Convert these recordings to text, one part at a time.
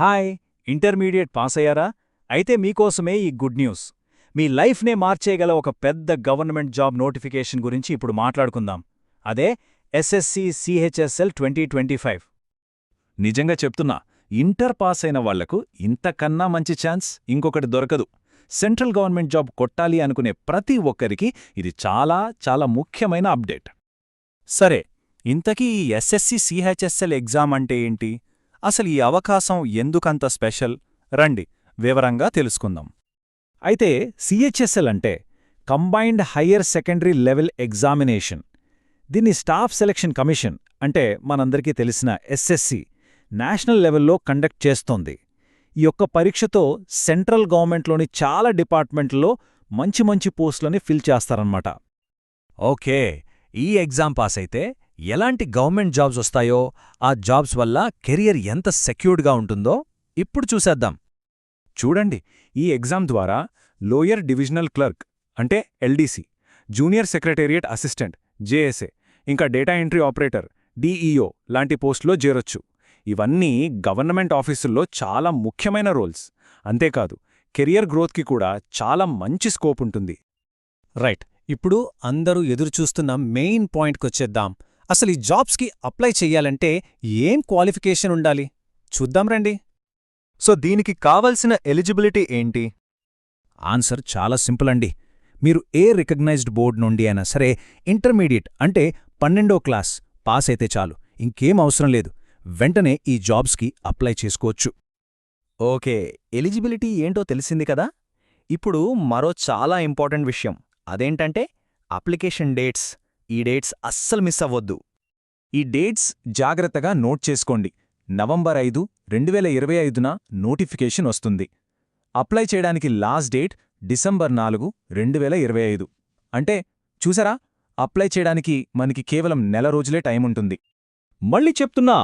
Hi intermediate pass అయ్యారా అయితే మీకోసమే ఈ గుడ్ న్యూస్. మీ లైఫ్నే మార్చేయగల ఒక పెద్ద గవర్నమెంట్ జాబ్ నోటిఫికేషన్ గురించి ఇప్పుడు మాట్లాడుకుందాం. అదే SSC CHSL twenty twenty five. నిజంగా చెప్తున్నా ఇంటర్ పాస్ అయిన వాళ్ళకు ఇంతకన్నా మంచి ఛాన్స్ ఇంకొకటి దొరకదు. సెంట్రల్ గవర్నమెంట్ జాబ్ కొట్టాలి అనుకునే ప్రతి ఒక్కరికి ఇది చాలా చాలా ముఖ్యమైన అప్డేట్. సరే ఇంతకీ ఈ ఎస్ఎస్సి సిహెచ్ఎస్ఎల్ ఎగ్జామ్ అంటే ఏంటి? అసలు ఈ అవకాశం ఎందుకంత స్పెషల్? రండి వివరంగా తెలుసుకుందాం. అయితే సిహెచ్ఎస్ఎల్ అంటే combined higher secondary level examination. దీన్ని స్టాఫ్ సెలక్షన్ కమిషన్ అంటే మనందరికీ తెలిసిన ఎస్ఎస్సి నేషనల్ లెవెల్లో కండక్ట్ చేస్తోంది. ఈ యొక్క పరీక్షతో సెంట్రల్ గవర్నమెంట్లోని చాలా డిపార్ట్మెంట్లలో మంచి మంచి పోస్టులని ఫిల్ చేస్తారన్నమాట. ఓకే ఈ ఎగ్జామ్ పాస్ అయితే ఎలాంటి గవర్నమెంట్ జాబ్స్ వస్తాయో ఆ జాబ్స్ వల్ల కెరియర్ ఎంత సెక్యూర్డ్గా ఉంటుందో ఇప్పుడు చూసేద్దాం. చూడండి ఈ ఎగ్జామ్ ద్వారా లోయర్ డివిజనల్ క్లర్క్ అంటే LDC junior secretariat assistant JSA ఇంకా డేటా ఎంట్రీ ఆపరేటర్ డీఈఓ లాంటి పోస్టులో చేరొచ్చు. ఇవన్నీ గవర్నమెంట్ ఆఫీసుల్లో చాలా ముఖ్యమైన రోల్స్. అంతేకాదు కెరియర్ గ్రోత్కి కూడా చాలా మంచి స్కోప్ ఉంటుంది. రైట్ ఇప్పుడు అందరూ ఎదురుచూస్తున్న మెయిన్ పాయింట్కొచ్చేద్దాం. అసలు ఈ జాబ్స్కి అప్లై చెయ్యాలంటే ఏం క్వాలిఫికేషన్ ఉండాలి? చూద్దాం రండి. సో దీనికి కావలసిన ఎలిజిబిలిటీ ఏంటి? ఆన్సర్ చాలా సింపుల్ అండి. మీరు ఏ రికగ్నైజ్డ్ బోర్డ్ నుండి అయినా సరే ఇంటర్మీడియట్ అంటే పన్నెండో క్లాస్ పాస్ అయితే చాలు. ఇంకేం అవసరం లేదు. వెంటనే ఈ జాబ్స్కి అప్లై చేసుకోవచ్చు. ఓకే. ఎలిజిబిలిటీ ఏంటో తెలిసింది కదా? ఇప్పుడు మరో చాలా ఇంపార్టెంట్ విషయం. అదేంటంటే అప్లికేషన్ డేట్స్. ఈ డేట్స్ అస్సలు మిస్ అవ్వొద్దు. ఈ డేట్స్ జాగ్రత్తగా నోట్ చేసుకోండి. నవంబర్ ఐదు రెండు వేల ఇరవై ఐదున నోటిఫికేషన్ వస్తుంది. అప్లై చేయడానికి లాస్ట్ డేట్ డిసెంబర్ నాలుగు రెండు వేల ఇరవై ఐదు. అంటే చూసారా? అప్లై చేయడానికి మనకి కేవలం నెల రోజులే టైం ఉంటుంది. మళ్ళీ చెప్తున్నా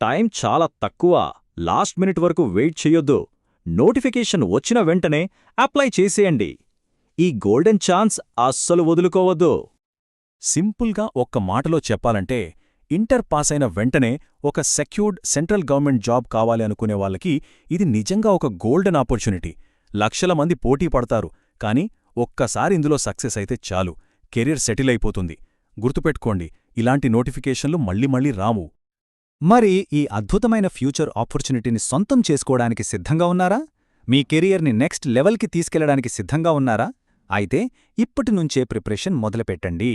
టైం చాలా తక్కువ. లాస్ట్ మినిట్ వరకు వెయిట్ చెయ్యొద్దు నోటిఫికేషన్ వచ్చిన వెంటనే అప్లై చేసేయండి. ఈ గోల్డెన్ ఛాన్స్ అస్సలు వదులుకోవద్దు. సింపుల్గా ఒక్క మాటలో చెప్పాలంటే ఇంటర్ పాస్ అయిన వెంటనే ఒక సెక్యూర్డ్ సెంట్రల్ గవర్నమెంట్ జాబ్ కావాలి అనుకునే వాళ్ళకి ఇది నిజంగా ఒక గోల్డెన్ ఆపర్చునిటీ. లక్షల మంది పోటీ పడతారు కానీ ఒక్కసారి ఇందులో సక్సెస్ అయితే చాలు. కెరీర్ సెటిల్ అయిపోతుంది. గుర్తుపెట్టుకోండి ఇలాంటి నోటిఫికేషన్లు మళ్ళీ మళ్ళీ రావు. మరి ఈ అద్భుతమైన ఫ్యూచర్ ఆపర్చునిటీని సొంతం చేసుకోవడానికి సిద్ధంగా ఉన్నారా? మీ కెరియర్ని నెక్స్ట్ లెవెల్కి తీసుకెళ్ళడానికి సిద్ధంగా ఉన్నారా? అయితే ఇప్పటి నుంచే ప్రిపరేషన్ మొదలుపెట్టండి.